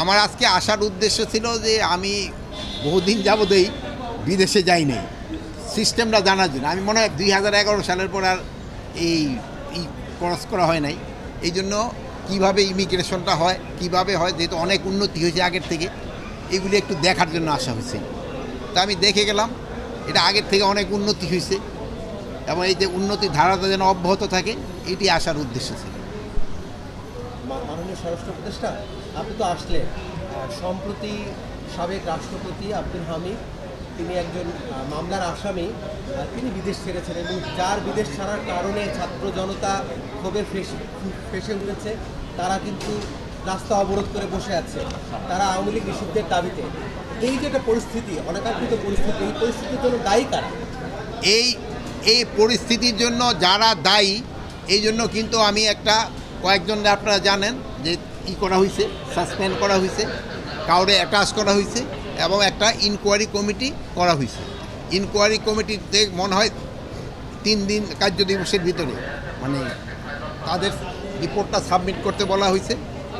আমার আজকে আসার উদ্দেশ্য ছিল যে আমি বহুদিন যাবতেই বিদেশে যাই নাই। সিস্টেমটা জানার জন্য। আমি মনে হয় দুই হাজার এগারো সালের পর আর এই ক্রস করা হয় নাই। এই জন্য কীভাবে ইমিগ্রেশনটা হয়, কীভাবে হয়, যেহেতু অনেক উন্নতি হয়েছে আগের থেকে, এগুলি একটু দেখার জন্য আসা হয়েছে। তা আমি দেখে গেলাম, এটা আগের থেকে অনেক উন্নতি হয়েছে এবং এই যে উন্নতি ধারাটা যেন অব্যাহত থাকে, এটি আসার উদ্দেশ্য ছিল। মাননীয় স্বরাষ্ট্র উপদেষ্টা, আপনি তো আসলে সম্প্রতি সাবেক রাষ্ট্রপতি আব্দুল হামিদ, তিনি একজন মামলার আসামি তিনি বিদেশ ছেড়েছেন এবং যার বিদেশ ছাড়ার কারণে ছাত্র জনতা ক্ষোভের ফেসে ফেসে উঠেছে, তারা কিন্তু রাস্তা অবরোধ করে বসে আছে। তারা আওয়ামী লীগ নিষিদ্ধের দাবিতে। এই যে একটা পরিস্থিতি, অনাকাঙ্ক্ষিত পরিস্থিতি, এই পরিস্থিতির জন্য দায়ী কারা? এই এই পরিস্থিতির জন্য যারা দায়ী, এই জন্য কিন্তু আমি একটা কয়েকজন আপনারা জানেন যে ই করা হয়েছে সাসপেন্ড করা হয়েছে, কাউরে অ্যাটাচ করা হয়েছে এবং একটা ইনকোয়ারি কমিটি করা হয়েছে। ইনকোয়ারি কমিটিতে মনে হয় তিন দিন কার্য দিবসের ভিতরে মানে তাদের রিপোর্টটা সাবমিট করতে বলা হয়েছে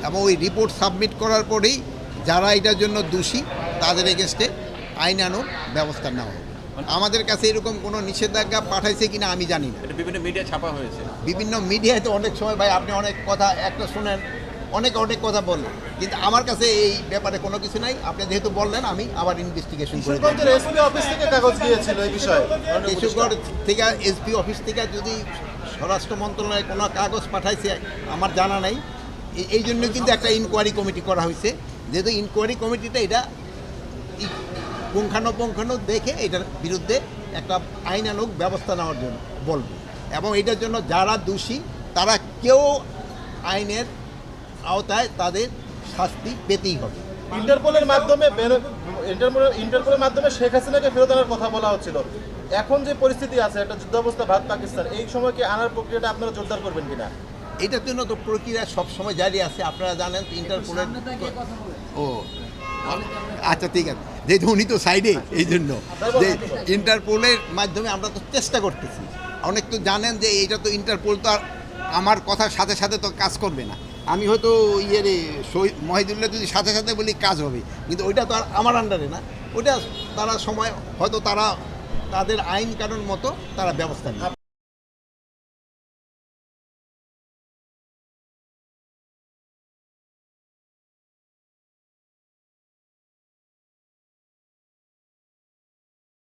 এবং ওই রিপোর্ট সাবমিট করার পরেই যারা এটার জন্য দোষী, তাদের এগেনস্টে আইনানুগ ব্যবস্থা নেওয়া হবে। আমাদের কাছে এরকম কোনো নিষেধাজ্ঞা পাঠাইছে কিনা আমি জানি না। এটা বিভিন্ন মিডিয়া ছাপা হয়েছে। বিভিন্ন মিডিয়ায় তো অনেক সময় ভাই আপনি অনেক কথা একটা শুনেন অনেক অনেক কথা বললেন। কিন্তু আমার কাছে এই ব্যাপারে কোনো কিছু নাই। আপনি যেহেতু বললেন আমি আবার ইনভেস্টিগেশন করে অফিস থেকে কাগজ গিয়েছিল এই বিষয়ে। কেশুগড় থেকে এসপি অফিস থেকে যদি স্বরাষ্ট্র মন্ত্রণালয়ে কোনো কাগজ পাঠাইছে আমার জানা নাই। এই- এই জন্য কিন্তু একটা ইনকোয়ারি কমিটি করা হয়েছে। যেহেতু ইনকোয়ারি কমিটিটা এটা পুঙ্খানুপুঙ্খানু দেখে এটার বিরুদ্ধে একটা আইনানুগ ব্যবস্থা নেওয়ার জন্য বলবে। এবং এটার জন্য যারা দোষী তারা কেউ আইনের আওতায় তাদের শাস্তি পেতেই হবে। ইন্টারপোলের মাধ্যমে ইন্টারপোলের ইন্টারপোলের মাধ্যমে শেখ হাসিনাকে ফেরত আনার কথা বলা হচ্ছিল। এখন যে পরিস্থিতি আছে একটা যুদ্ধাবস্থা ভারত পাকিস্তান এই সময় কি আনার প্রক্রিয়াটা আপনারা জোরদার করবেন কিনা? এটার জন্য তো প্রক্রিয়া সবসময় জারি আছে আপনারা জানেন ইন্টারপোলের ও আচ্ছা ঠিক আছে। যেহেতু উনি তো সাইডে এই জন্য যে ইন্টারপোলের মাধ্যমে আমরা তো চেষ্টা করতেছি। অনেক তো জানেন যে এইটা তো ইন্টারপোল তো আর আমার কথার সাথে সাথে তো কাজ করবে না। আমি হয়তো ইয়ে রে শহীদ মহিদুল্লাহ যদি সাথে সাথে বলি কাজ হবে। কিন্তু ওইটা তো আর আমার আন্ডারে না। ওইটা তারা সময় হয়তো তারা তাদের আইন কানুন মতো তারা ব্যবস্থা নেবে।